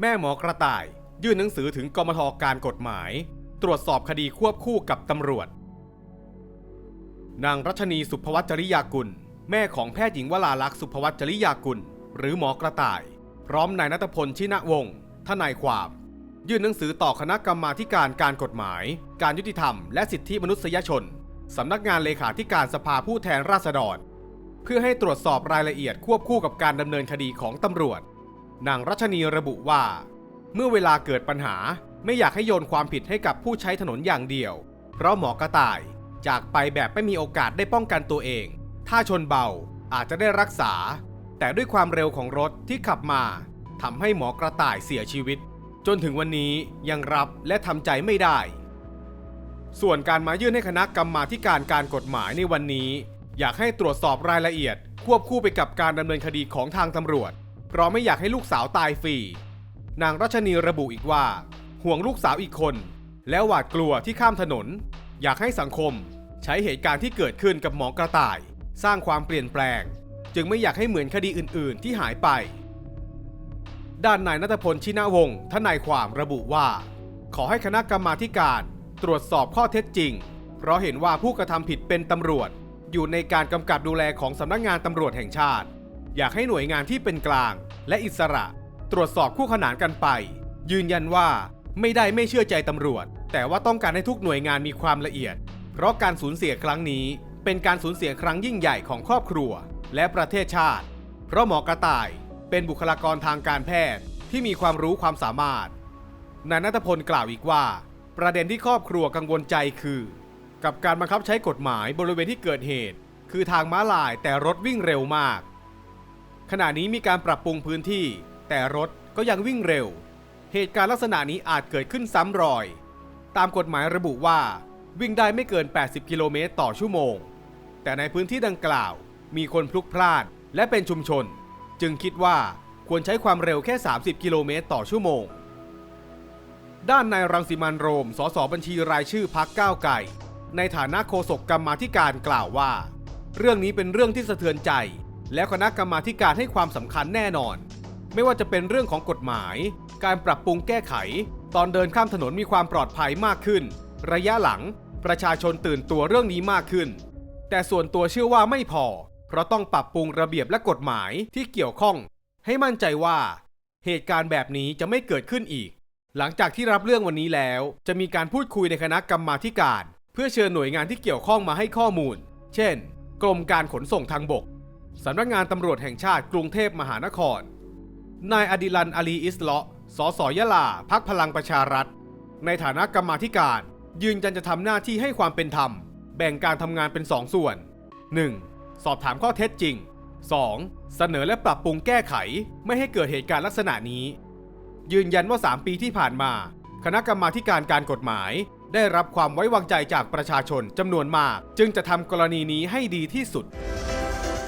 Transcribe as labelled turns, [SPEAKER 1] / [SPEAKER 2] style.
[SPEAKER 1] แม่หมอกระต่าย ยื่นหนังสือถึงกรมธการกฎหมาย ตรวจสอบคดีควบคู่กับตำรวจ นางรัชนีสุภวัจริยากุล แม่ของแพทย์หญิงวราลักษณ์สุภวัจริยากุล หรือหมอกระต่าย พร้อมนายนัทพลชินะวงศ์ทนายความ ยื่นหนังสือต่อคณะกรรมาการการกฎหมาย การยุติธรรม และสิทธิมนุษยชนสำนักงานเลขาธิการสภาผู้แทนราษฎร เพื่อให้ตรวจสอบรายละเอียดควบคู่กับการดำเนินคดีของตำรวจ นางรัชนีระบุว่า เมื่อเวลาเกิดปัญหาไม่อยากให้โยนความผิดให้กับผู้ใช้ถนนอย่างเดียว เพราะหมอกระต่ายจากไปแบบไม่มีโอกาสได้ป้องกันตัวเอง ถ้าชนเบาอาจจะได้รักษา แต่ด้วยความเร็วของรถที่ขับมาทำให้หมอกระต่ายเสียชีวิต จนถึงวันนี้ยังรับและทำใจไม่ได้ ส่วนการมายื่นให้คณะกรรมาธิการการกฎหมายในวันนี้ อยากให้ตรวจสอบรายละเอียด ควบคู่ไปกับการดำเนินคดีของทางตำรวจ เพราะไม่อยากให้ลูกสาวตายฟรี นางรัชนีระบุอีกว่า ห่วงลูกสาวอีกคน แล้วหวาดกลัวที่ข้ามถนน อยากให้สังคม ใช้เหตุการณ์ที่เกิดขึ้นกับหมอกระต่าย สร้างความเปลี่ยนแปลง จึงไม่อยากให้เหมือนคดีอื่น ๆ ที่หายไป ด้านนายนัทพลชินาวงศ์ทนายความระบุว่า ขอให้คณะกรรมาธิการตรวจสอบข้อเท็จจริง เพราะเห็นว่าผู้กระทำผิดเป็นตำรวจ อยู่ในการกำกับดูแลของสำนักงานตำรวจแห่งชาติ อยากให้หน่วยงานที่เป็นกลาง และอิสระ ตรวจสอบคู่ขนานกันไป ยืนยันว่าไม่ได้ไม่เชื่อใจตำรวจ แต่ว่าต้องการให้ทุกหน่วยงานมีความละเอียด เพราะการสูญเสียครั้งนี้ เป็นการสูญเสียครั้งยิ่งใหญ่ของครอบครัว และประเทศชาติ เพราะหมอกระต่ายเป็นบุคลากรทางการแพทย์ที่มีความรู้ความสามารถนายนัทพลกล่าวอีกว่า ประเด็นที่ครอบครัวกังวลใจคือ กับการบังคับใช้กฎหมายบริเวณที่เกิดเหตุ คือทางม้าลายแต่รถวิ่งเร็วมาก ขณะนี้มีการปรับปรุงพื้นที่ แต่รถก็ยังวิ่งเร็ว เหตุการณ์ลักษณะนี้อาจเกิดขึ้นซ้ำรอย ตามกฎหมายระบุว่า วิ่งได้ไม่เกิน 80 กิโลเมตรต่อชั่วโมง แต่ในพื้นที่ดังกล่าว มีคนพลุกพล่านและเป็นชุมชน จึงคิดว่าควรใช้ความเร็วแค่ 30 กิโลเมตรต่อชั่วโมง ด้านนายรังสิมันโรม สสบัญชีรายชื่อพักก้าวไก่ ในฐานะโฆษกกรรมาธิการกล่าวว่า เรื่องนี้เป็นเรื่องที่สะเทือนใจ และคณะกรรมาการให้ความสำคัญแน่นอน ไม่ว่าจะเป็นเรื่องของกฎหมาย การปรับปรุงแก้ไข ตอนเดินข้ามถนนมีความปลอดภัยมากขึ้น ระยะหลัง ประชาชนตื่นตัวเรื่องนี้มากขึ้น แต่ส่วนตัวเชื่อว่าไม่พอ เพราะต้องปรับปรุงระเบียบและกฎหมายที่เกี่ยวข้อง ให้มั่นใจว่า เหตุการณ์แบบนี้จะไม่เกิดขึ้นอีก หลังจากที่รับเรื่องวันนี้แล้ว จะมีการพูดคุยในคณะกรรมาการ เพื่อเชิญหน่วยงานที่เกี่ยวข้องมาให้ข้อมูล เช่น กรมการขนส่งทางบก สำนักงานตำรวจแห่งชาติกรุงเทพมหานคร นายอดิลันอาลีอิสเลาะสสยะลาพักพลังประชารัฐ ในฐานะกรรมาธิการ ยืนยันจะทำหน้าที่ให้ความเป็นธรรม แบ่งการทำงานเป็น2ส่วน 1. สอบถามข้อเท็จจริง 2. เสนอและปรับปรุงแก้ไขไม่ให้เกิดเหตุการณ์ลักษณะนี้ ยืนยันว่า 3 ปีที่ผ่านมา คณะกรรมาธิการการกฎหมาย ได้รับความไว้วางใจจากประชาชนจำนวนมาก จึงจะทำกรณีนี้ให้ดีที่สุด